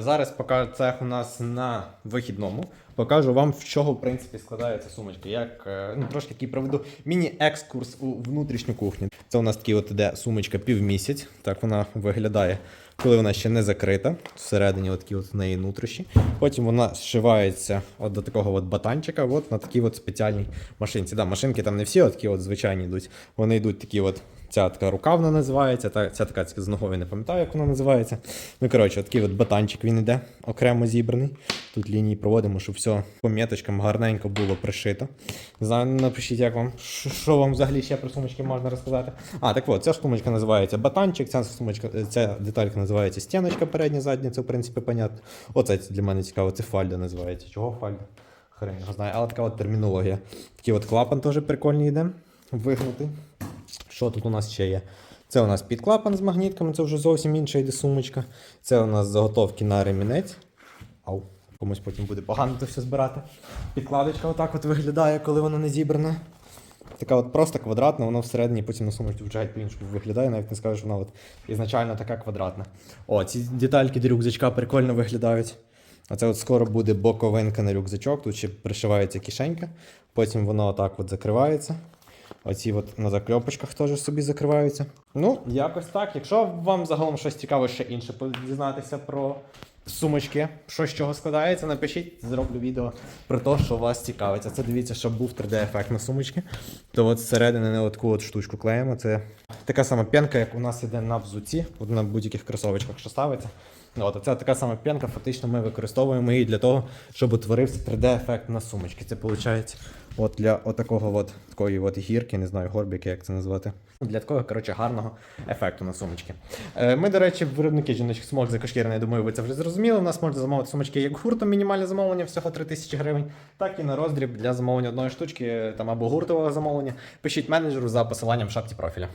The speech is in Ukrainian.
зараз поки цех у нас на вихідному. Покажу вам, з чого в принципі складається сумочка. Як е, ну, трошки такий проведу міні-екскурс у внутрішню кухню. Це у нас такий от іде сумочка півмісяць. Так вона виглядає, коли вона ще не закрита. Всередині такі от в неї нутрощі. Потім вона зшивається от до такого от батанчика, от на такій от спеціальній машинці. Да, машинки там не всі от такі от звичайні йдуть. Вони йдуть такі от. Ця така рукавна називається, та ця така з ногою не пам'ятаю, як вона називається. Ну, коротше, такий от батанчик він іде, окремо зібраний. Тут лінії проводимо, щоб все поміточкам гарненько було пришито. Напишіть, як вам, що- вам взагалі ще про сумочки можна розказати. А, так от, ця сумочка називається батанчик, ця сумочка, ця деталька називається стіночка передня, задня, це в принципі понятно. Оце для мене цікаво, це фальда називається. Чого фальда? Хрен його знає, але така от термінологія. Такий от клапан теж прикольний йде, вигнутий. Що тут у нас ще є? Це у нас підклапан з магнітками, це вже зовсім інша йде сумочка. Це у нас заготовки на ремінець. Ау, комусь потім буде погано це все збирати. Підкладочка отак от виглядає, коли вона не зібрана. Така от просто квадратна, вона всередині потім на сумочці вже геть по-іншому виглядає, навіть не скажеш, що вона от ізначально така квадратна. О, ці детальки до рюкзачка прикольно виглядають. А це от скоро буде боковинка на рюкзачок, тут ще пришивається кишенька, потім воно отак от закривається. Оці от на закльопочках теж собі закриваються. Ну, якось так. Якщо вам загалом щось цікаве ще інше дізнатися про сумочки, що з чого складається, напишіть, зроблю відео про те, що вас цікавить. А це дивіться, щоб був 3D-ефект на сумочки. То от зсередини не таку от штучку клеїмо. Це така сама п'янка, як у нас іде на взуці, на будь-яких кросовочках, що ставиться. От, це така сама п'янка, фактично ми використовуємо її для того, щоб утворився 3D-ефект на сумочки. Це виходить от для отакого от, такої от гірки, не знаю, горбики, як це назвати. Для такого, коротше, гарного ефекту на сумочки. Е, Ми, до речі, виробники жіночих сумок закошкірені, я думаю, ви це вже зрозуміли. У нас можна замовити сумочки як гуртом, мінімальне замовлення, всього 3 тисячі гривень, так і на роздріб для замовлення одної штучки там або гуртового замовлення. Пишіть менеджеру за посиланням в шапці профіля.